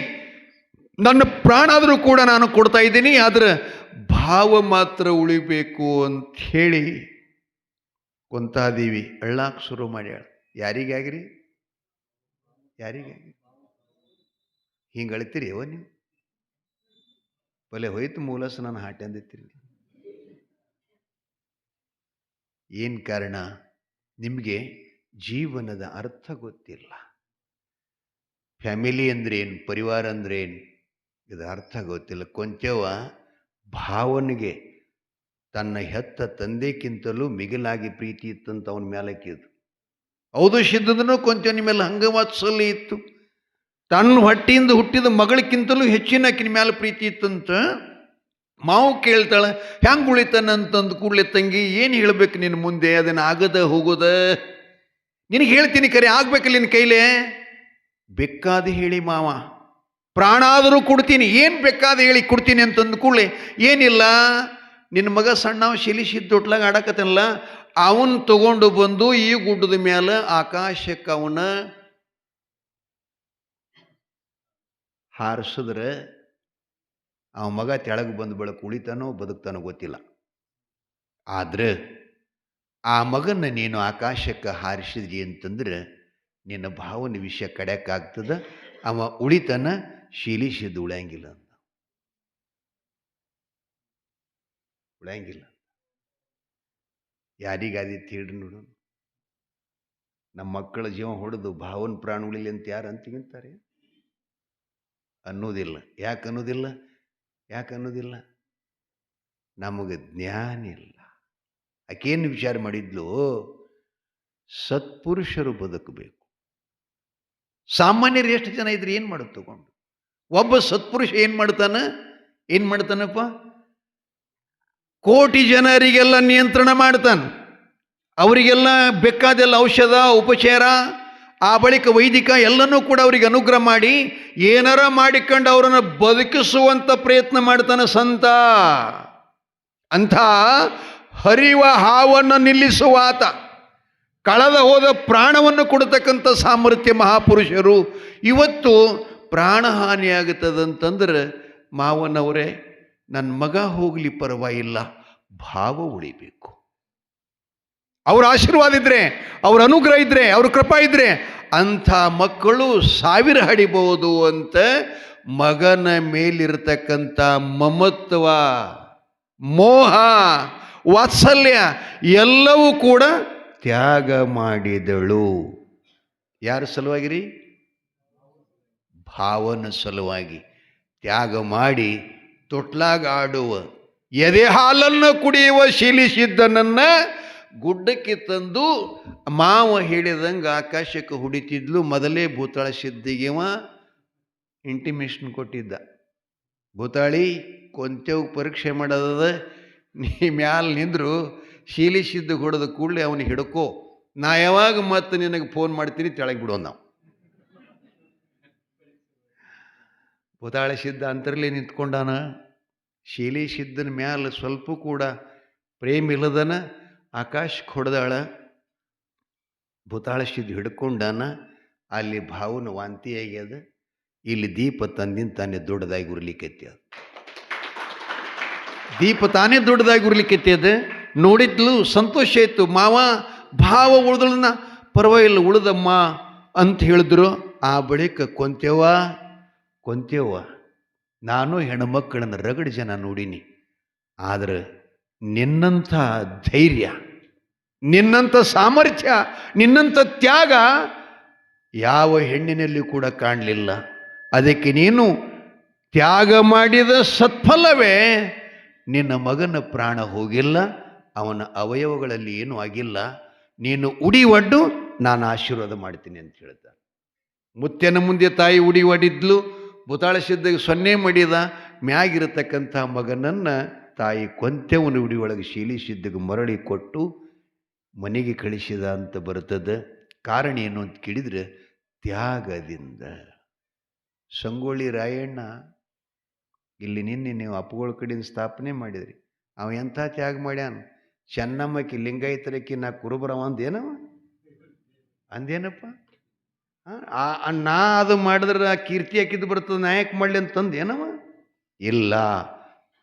ನನ್ನ ಪ್ರಾಣ ಆದರೂ ಕೂಡ ನಾನು ಕೊಡ್ತಾ ಇದ್ದೀನಿ, ಆದ್ರೆ ಭಾವ ಮಾತ್ರ ಉಳಿಬೇಕು ಅಂತ ಹೇಳಿ ಕೊಂತಾದೀವಿ ಅಳ್ಳಾಕ್ ಶುರು ಮಾಡ್ಯಾಳ. ಯಾರಿಗಾಗ್ರಿ? ಯಾರಿಗಾಗ್ರಿ? ಹಿಂಗೆ ಅಳ್ತೀರಿ ನೀವು? ಬಲೆ ಹೋಯ್ತು ಮೂಲಸ ನಾನು ಹಾಟೆ ಏನು ಕಾರಣ? ನಿಮಗೆ ಜೀವನದ ಅರ್ಥ ಗೊತ್ತಿಲ್ಲ. ಫ್ಯಾಮಿಲಿ ಅಂದ್ರೇನು? ಪರಿವಾರ ಅಂದ್ರೇನು? ಇದು ಅರ್ಥ ಗೊತ್ತಿಲ್ಲ. ಕೊಂಚವ ಭಾವನೆಗೆ ತನ್ನ ಹೆತ್ತ ತಂದೆಕ್ಕಿಂತಲೂ ಮಿಗಿಲಾಗಿ ಪ್ರೀತಿ ಇತ್ತಂತ ಅವನ ಮೇಲಕ್ಕಿದ್ದು ಹೌದು ಸಿದ್ಧದನು ಕೊಂಚ ಮೇಲೆ ಹಂಗ ವಾತ್ಸಲ್ಯ ಇತ್ತು. ತನ್ನ ಹೊಟ್ಟಿಯಿಂದ ಹುಟ್ಟಿದ ಮಗಳಿಗಿಂತಲೂ ಹೆಚ್ಚಿನ ಆಕಿನ ಮೇಲೆ ಪ್ರೀತಿ ಇತ್ತಂತ ಮಾವು ಕೇಳ್ತಾಳೆ ಹೆಂಗೆ ಉಳಿತಾನಂತಂದು ಕೂಡಲೇ, ತಂಗಿ, ಏನು ಹೇಳ್ಬೇಕು ನಿನ್ನ ಮುಂದೆ? ಅದನ್ನು ಆಗದ ಹೋಗೋದ? ನಿನಗೆ ಹೇಳ್ತೀನಿ ಕರೆ ಆಗ್ಬೇಕಲ್ಲ ನಿನ್ನ ಕೈಲೇ. ಬೇಕಾದ ಹೇಳಿ ಮಾವ ಪ್ರಾಣ ಆದರೂ ಕೊಡ್ತೀನಿ, ಏನು ಬೇಕಾದ ಹೇಳಿ ಕೊಡ್ತೀನಿ? ಅಂತಂದು ಕೂಡಲೇ, ಏನಿಲ್ಲ ನಿನ್ನ ಮಗ ಸಣ್ಣವ ಶಿಲಿಸಿದ್ದು ದೊಡ್ಲಾಗ ಆಡಕತ್ತಲ್ಲ ಅವನ್ ತಗೊಂಡು ಬಂದು ಈ ಗುಡ್ಡದ ಮೇಲೆ ಆಕಾಶಕ್ಕೆ ಅವನ ಹಾರಿಸಿದ್ರೆ ಅವ ಮಗ ತೆಳಗೆ ಬಂದು ಬೆಳಕು ಉಳಿತಾನೋ ಬದುಕ್ತಾನೋ ಗೊತ್ತಿಲ್ಲ. ಆದ್ರೆ ಆ ಮಗನ ನೀನು ಆಕಾಶಕ್ಕೆ ಹಾರಿಸಿದ್ರಿ ಅಂತಂದ್ರೆ ನಿನ್ನ ಭಾವನೆ ವಿಷಯ ಕಡೆಯಕ್ಕಾಗ್ತದ ಅವ ಉಳಿತನ ಶೀಲಿಸಿದ್ದು ಉಳಿಯಂಗಿಲ್ಲ ಅಂತ. ಉಳಿಯಂಗಿಲ್ಲ ಯಾರಿಗಾದಿತ್ತು ಹೇಳ್ರಿ ನೋಡು. ನಮ್ಮ ಮಕ್ಕಳ ಜೀವ ಹೊಡೆದು ಭಾವನ ಪ್ರಾಣ ಉಳಿಲಿ ಅಂತ ಯಾರು ಅಂತಿಗಿಂತಾರೆ? ಅನ್ನೋದಿಲ್ಲ. ಯಾಕೆ ಅನ್ನೋದಿಲ್ಲ? ಯಾಕೆ ಅನ್ನೋದಿಲ್ಲ. ನಮಗೆ ಜ್ಞಾನ ಇಲ್ಲ. ಆಕೇನು ವಿಚಾರ ಮಾಡಿದ್ಲು? ಸತ್ಪುರುಷರು ಬದುಕಬೇಕು. ಸಾಮಾನ್ಯರು ಎಷ್ಟು ಜನ ಇದ್ರೆ ಏನು ಮಾಡೋದು ತಗೊಂಡು? ಒಬ್ಬ ಸತ್ಪುರುಷ ಏನು ಮಾಡ್ತಾನೆ? ಏನು ಮಾಡ್ತಾನಪ್ಪ? ಕೋಟಿ ಜನರಿಗೆಲ್ಲ ನಿಯಂತ್ರಣ ಮಾಡ್ತಾನೆ. ಅವರಿಗೆಲ್ಲ ಬೇಕಾದೆಲ್ಲ ಔಷಧ, ಉಪಚಾರ ಆ ಬಳಿಕ ವೈದಿಕ ಎಲ್ಲನೂ ಕೂಡ ಅವರಿಗೆ ಅನುಗ್ರಹ ಮಾಡಿ ಏನಾರ ಮಾಡಿಕೊಂಡು ಅವರನ್ನು ಬದುಕಿಸುವಂಥ ಪ್ರಯತ್ನ ಮಾಡ್ತಾನೆ ಸಂತ. ಅಂಥ ಹರಿವ ಹಾವನ್ನು ನಿಲ್ಲಿಸುವ ಆತ. ಕಳೆದ ಹೋದ ಪ್ರಾಣವನ್ನು ಕೊಡತಕ್ಕಂಥ ಸಾಮರ್ಥ್ಯ ಮಹಾಪುರುಷರು ಇವತ್ತು ಪ್ರಾಣಹಾನಿಯಾಗುತ್ತದಂತಂದ್ರೆ ಮಾವನವರೇ ನನ್ನ ಮಗ ಹೋಗಲಿ ಪರವಾಗಿಲ್ಲ, ಭಾವ ಉಳಿಬೇಕು. ಅವ್ರ ಆಶೀರ್ವಾದ ಇದ್ರೆ, ಅವ್ರ ಅನುಗ್ರಹ ಇದ್ರೆ, ಅವ್ರ ಕೃಪಾ ಇದ್ರೆ, ಅಂಥ ಮಕ್ಕಳು ಸಾವಿರ ಹಡಿಬಹುದು ಅಂತ ಮಗನ ಮೇಲಿರ್ತಕ್ಕಂಥ ಮಮತ್ವ, ಮೋಹ, ವಾತ್ಸಲ್ಯ ಎಲ್ಲವೂ ಕೂಡ ತ್ಯಾಗ ಮಾಡಿದಳು. ಯಾರ ಸಲುವಾಗಿರಿ? ಭಾವನ ಸಲುವಾಗಿ. ತ್ಯಾಗ ಮಾಡಿ ತೊಟ್ಲಾಗಾಡುವ, ಎದೆ ಹಾಲನ್ನು ಕುಡಿಯುವ ಶೀಲಿಸಿದ್ದನನ್ನ ಗುಡ್ಡಕ್ಕೆ ತಂದು ಮಾವ ಹೇಳಿದಂಗೆ ಆಕಾಶಕ್ಕೆ ಹುಡಿತಿದ್ಲು. ಮೊದಲೇ ಭೂತಾಳ ಸಿದ್ಧಿಗೆವ ಇಂಟಿಮೇಷನ್ ಕೊಟ್ಟಿದ್ದ. ಭೂತಾಳಿ ಕೊಂತೆವ್ ಪರೀಕ್ಷೆ ಮಾಡೋದದ, ನೀ ಮ್ಯಾಲ ನಿಂದ್ರು ಶೀಲಿಸಿದ್ದ ಹೊಡೆದ ಕೂಡಲೇ ಅವನು ಹಿಡ್ಕೋ. ನಾ ಯಾವಾಗ ಮತ್ತೆ ನಿನಗೆ ಫೋನ್ ಮಾಡ್ತೀನಿ ತೆಳಗೆ ಬಿಡೋ ನಾವು. ಭೂತಾಳ ಸಿದ್ಧ ಅಂತರ್ಲಿ ನಿಂತ್ಕೊಂಡಾನ. ಶೀಲಿ ಸಿದ್ಧನ ಮ್ಯಾಲ ಸ್ವಲ್ಪ ಕೂಡ ಪ್ರೇಮ ಇಲ್ಲದನ ಆಕಾಶಕ್ಕೆ ಹೊಡೆದಾಳ ಭೂತಾಳ ಸಿದ್ಧ ಹಿಡ್ಕೊಂಡಾನ, ಅಲ್ಲಿ ಭಾವನ ವಾಂತಿ ಆಗ್ಯದ ಇಲ್ಲಿ ದೀಪ ತಂದಿನ ತಾನೇ ದೊಡ್ಡದಾಗಿ ಉರ್ಲಿಕ್ಕೈತಿ ಅದು. ದೀಪ ತಾನೇ ದೊಡ್ಡದಾಗಿ ಉರ್ಲಿಕ್ಕೈತಿ ಅದು. ನೋಡಿದ್ಲು ಸಂತೋಷ ಇತ್ತು ಮಾವ ಭಾವ ಉಳ್ದಳನ್ನ ಪರವಾಗಿಲ್ಲ ಉಳ್ದಮ್ಮ ಅಂತ ಹೇಳಿದ್ರು. ಆ ಬಳಿಕ ಕೊಂತೇವ ಕೊಂತೇವ ನಾನು ಹೆಣ್ಮಕ್ಕಳನ್ನು ರಗಡ್ ಜನ ನೋಡೀನಿ, ಆದರೆ ನಿನ್ನಂಥ ಧೈರ್ಯ ನಿನ್ನಂಥ ಸಾಮರ್ಥ್ಯ, ನಿನ್ನಂಥ ತ್ಯಾಗ ಯಾವ ಹೆಣ್ಣಿನಲ್ಲಿ ಕೂಡ ಕಾಣಲಿಲ್ಲ. ಅದಕ್ಕೆ ನೀನು ತ್ಯಾಗ ಮಾಡಿದ ಸತ್ಫಲವೇ ನಿನ್ನ ಮಗನ ಪ್ರಾಣ ಹೋಗಿಲ್ಲ, ಅವನ ಅವಯವಗಳಲ್ಲಿ ಏನೂ ಆಗಿಲ್ಲ. ನೀನು ಉಡಿ ಒಡ್ಡು, ನಾನು ಆಶೀರ್ವಾದ ಮಾಡ್ತೀನಿ ಅಂತ ಹೇಳ್ತಾನೆ ಮುತ್ಯನ ಮುಂದೆ ತಾಯಿ ಉಡಿ ಒಡಿದ್ಲು ಬುತಾಳ ಸಿದ್ಧಗೆ ಸೊನ್ನೆ ಮಡಿದ, ಮ್ಯಾಗಿರತಕ್ಕಂಥ ಮಗನನ್ನು ತಾಯಿ ಕೊಂತೆವನ ಉಡಿ ಒಳಗೆ ಶೀಲಿ ಸಿದ್ಧಗೆ ಮರಳಿ ಕೊಟ್ಟು ಮನೆಗೆ ಕಳಿಸಿದ ಅಂತ ಬರ್ತದೆ. ಕಾರಣ ಏನು ಅಂತ ಕೇಳಿದರೆ ತ್ಯಾಗದಿಂದ. ಸಂಗೊಳ್ಳಿ ರಾಯಣ್ಣ ಇಲ್ಲಿ ನಿನ್ನೆ ನೀವು ಅಪ್ಪಗಳ ಕಡೆಯಿಂದ ಸ್ಥಾಪನೆ ಮಾಡಿದ್ರಿ. ಅವ ಎಂಥ ತ್ಯಾಗ ಮಾಡ್ಯಾನ? ಚೆನ್ನಮ್ಮಕ್ಕಿ ಲಿಂಗಾಯತರಕ್ಕಿ ನಾ ಕುರುಬರವ ಅಂದೇನವ? ಅಂದೇನಪ್ಪ? ಆ, ನಾ ಅದು ಮಾಡಿದ್ರೆ ಕೀರ್ತಿ ಹಾಕಿದ್ದು ಬರ್ತದೆ ನಾಯಕ ಯಾಕೆ ಮಾಡಲಿ ಅಂತಂದು ಏನವ ಇಲ್ಲ.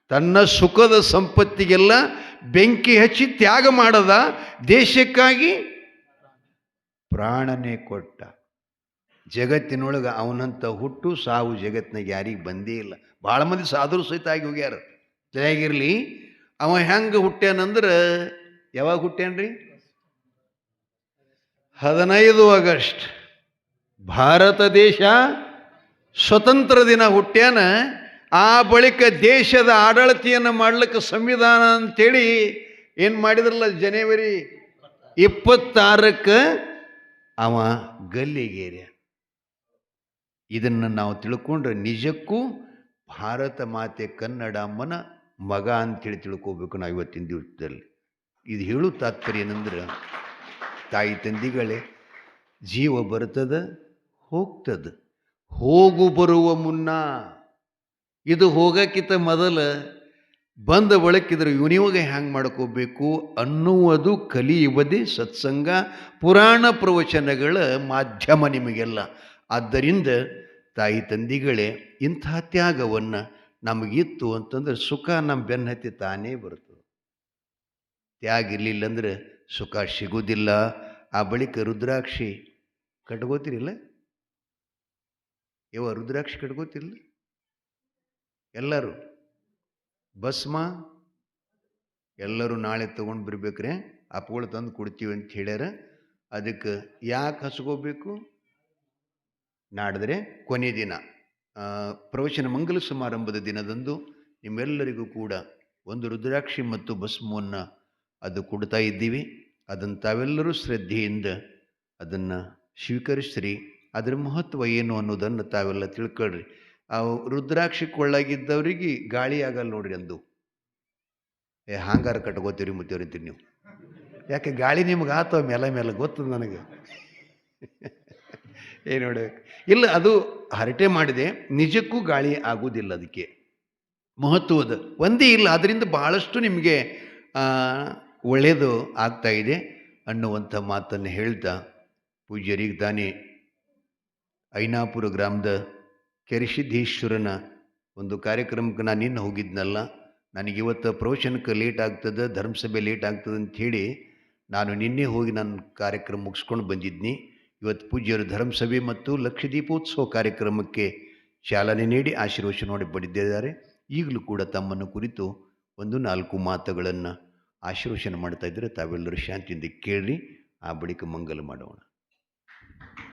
ತನ್ನ ಸುಖದ ಸಂಪತ್ತಿಗೆಲ್ಲ ಬೆಂಕಿ ಹಚ್ಚಿ ತ್ಯಾಗ ಮಾಡದ ದೇಶಕ್ಕಾಗಿ ಪ್ರಾಣನೇ ಕೊಟ್ಟ. ಜಗತ್ತಿನೊಳಗೆ ಅವನಂತ ಹುಟ್ಟು ಸಾವು ಜಗತ್ತಿನಾಗ ಯಾರಿಗೆ ಬಂದೇ ಇಲ್ಲ. ಭಾಳ ಮಂದಿ ಸಾಧುರು ಸಹಿತ ಆಗಿ ಹೋಗ್ಯಾರ. ಹೇಗಿರಲಿ ಅವ ಹೆಂಗೆ ಹುಟ್ಟ್ಯಾನಂದ್ರೆ ಯಾವಾಗ ಹುಟ್ಟ್ಯಾನ್ರಿ? ಹದಿನೈದು ಆಗಸ್ಟ್. ಭಾರತ ದೇಶ ಸ್ವತಂತ್ರ ದಿನ ಹುಟ್ಟ್ಯಾನ. ಆ ಬಳಿಕ ದೇಶದ ಆಡಳಿತೆಯನ್ನು ಮಾಡಲಿಕ್ಕೆ ಸಂವಿಧಾನ ಅಂತೇಳಿ ಏನು ಮಾಡಿದ್ರಲ್ಲ ಜನವರಿ ಇಪ್ಪತ್ತಾರಕ್ಕೆ ಅವ ಗಲ್ಲಿಗೇರಿಯ ಇದನ್ನು ನಾವು ತಿಳ್ಕೊಂಡ್ರೆ ನಿಜಕ್ಕೂ ಭಾರತ ಮಾತೆ ಕನ್ನಡ ಅಮ್ಮನ ಮಗ ಅಂತೇಳಿ ತಿಳ್ಕೋಬೇಕು ನಾವು ಇವತ್ತಿನ ದಿವಸದಲ್ಲಿ. ಇದು ಹೇಳು ತಾತ್ಪರ್ಯ ಏನಂದ್ರೆ, ತಾಯಿ ತಂದಿಗಳೇ, ಜೀವ ಬರ್ತದ ಹೋಗ್ತದ. ಹೋಗು ಬರುವ ಮುನ್ನ ಇದು ಹೋಗಕ್ಕಿಂತ ಮೊದಲು ಬಂದ ಬಳಕಿದ್ರೆ ಇವನಿವಾಗ ಹ್ಯಾಂಗೆ ಮಾಡ್ಕೋಬೇಕು ಅನ್ನುವುದು ಕಲಿಯುವುದೇ ಸತ್ಸಂಗ, ಪುರಾಣ ಪ್ರವಚನಗಳ ಮಾಧ್ಯಮ ನಿಮಗೆಲ್ಲ. ಆದ್ದರಿಂದ ತಾಯಿ ತಂದಿಗಳೇ, ಇಂಥ ತ್ಯಾಗವನ್ನು ನಮಗಿತ್ತು ಅಂತಂದ್ರೆ ಸುಖ ನಮ್ಮ ಬೆನ್ನತ್ತಿ ತಾನೇ ಬರ್ತದೆ ತ್ಯಾಗ ಇರಲಿಲ್ಲ ಅಂದ್ರೆ ಸುಖ ಸಿಗೋದಿಲ್ಲ ಆ ಬಳಿಕ ರುದ್ರಾಕ್ಷಿ ಕಟ್ಕೋತಿರಿಲ್ಲ? ಯಾವ ರುದ್ರಾಕ್ಷಿ ಕಟ್ಕೋತಿರಲ್ಲ? ಎಲ್ಲರೂ ಭಸ್ಮ, ಎಲ್ಲರೂ ನಾಳೆ ತೊಗೊಂಡು ಬರ್ಬೇಕ್ರೆ ಅಪ್ಪಗಳು ತಂದು ಕೊಡ್ತೀವಿ ಅಂತ ಹೇಳ್ಯಾರ. ಅದಕ್ಕೆ ಯಾಕೆ ಹಸ್ಕೋಬೇಕು? ನಾಡಿದ್ರೆ ಕೊನೆ ದಿನ. ಪ್ರವಚನ ಮಂಗಲ ಸಮಾರಂಭದ ದಿನದಂದು ನಿಮ್ಮೆಲ್ಲರಿಗೂ ಕೂಡ ಒಂದು ರುದ್ರಾಕ್ಷಿ ಮತ್ತು ಭಸ್ಮವನ್ನು ಅದು ಕೊಡ್ತಾ ಇದ್ದೀವಿ. ಅದನ್ನು ತಾವೆಲ್ಲರೂ ಶ್ರದ್ಧೆಯಿಂದ ಅದನ್ನು ಸ್ವೀಕರಿಸ್ರಿ. ಅದರ ಮಹತ್ವ ಏನು ಅನ್ನೋದನ್ನು ತಾವೆಲ್ಲ ತಿಳ್ಕೊಳ್ರಿ. ಆ ರುದ್ರಾಕ್ಷಿ ಕೊಳ್ಳಾಗಿದ್ದವರಿಗೆ ಗಾಳಿ ಆಗಲ್ಲ ನೋಡ್ರಿ ಅಂದು. ಏ, ಹಾಂಗಾರ ಕಟ್ಕೋತೀರಿ ಮುತ್ತೇವ್ರಿ ನೀವು. ಯಾಕೆ ಗಾಳಿ ನಿಮ್ಗೆ ಆತ ಮೇಲೆ ಮೇಲೆ ಗೊತ್ತದ ನನಗೆ. ಏನು ನೋಡಬೇಕು ಇಲ್ಲ, ಅದು ಹರಟೆ ಮಾಡಿದೆ, ನಿಜಕ್ಕೂ ಗಾಳಿ ಆಗುವುದಿಲ್ಲ ಅದಕ್ಕೆ. ಮಹತ್ವದ ಒಂದೇ ಇಲ್ಲ ಅದರಿಂದ ಬಹಳಷ್ಟು ನಿಮಗೆ ಒಳ್ಳೆಯದು ಆಗ್ತಾ ಇದೆ ಅನ್ನುವಂಥ ಮಾತನ್ನು ಹೇಳ್ತಾ ಪೂಜ್ಯರಿಗೆ ತಾನೇ ಐನಾಪುರ ಗ್ರಾಮದ ಕೆರಿಸಿದ್ದೇಶ್ವರನ ಒಂದು ಕಾರ್ಯಕ್ರಮಕ್ಕೆ ನಾನು ಇನ್ನು ಹೋಗಿದ್ನಲ್ಲ, ನನಗೆ ಇವತ್ತು ಪ್ರವಚನಕ್ಕೆ ಲೇಟ್ ಆಗ್ತದೆ, ಧರ್ಮಸಭೆ ಲೇಟ್ ಆಗ್ತದೆ ಹೇಳಿ ನಾನು ನಿನ್ನೆ ಹೋಗಿ ನನ್ನ ಕಾರ್ಯಕ್ರಮ ಮುಗಿಸ್ಕೊಂಡು ಬಂದಿದ್ನಿ. ಇವತ್ತು ಪೂಜ್ಯರು ಧರ್ಮಸಭೆ ಮತ್ತು ಲಕ್ಷ ದೀಪೋತ್ಸವ ಕಾರ್ಯಕ್ರಮಕ್ಕೆ ಚಾಲನೆ ನೀಡಿ ಆಶೀರ್ವಚನ ಮಾಡಿ ಪಡೆದಿದ್ದಾರೆ ಈಗಲೂ ಕೂಡ ತಮ್ಮನ್ನು ಕುರಿತು ಒಂದು ನಾಲ್ಕು ಮಾತುಗಳನ್ನು ಆಶೀರ್ವಚನ ಮಾಡ್ತಾ ತಾವೆಲ್ಲರೂ ಶಾಂತಿಯಿಂದ ಕೇಳಿ, ಆ ಬಳಿಕ ಮಂಗಲ ಮಾಡೋಣ.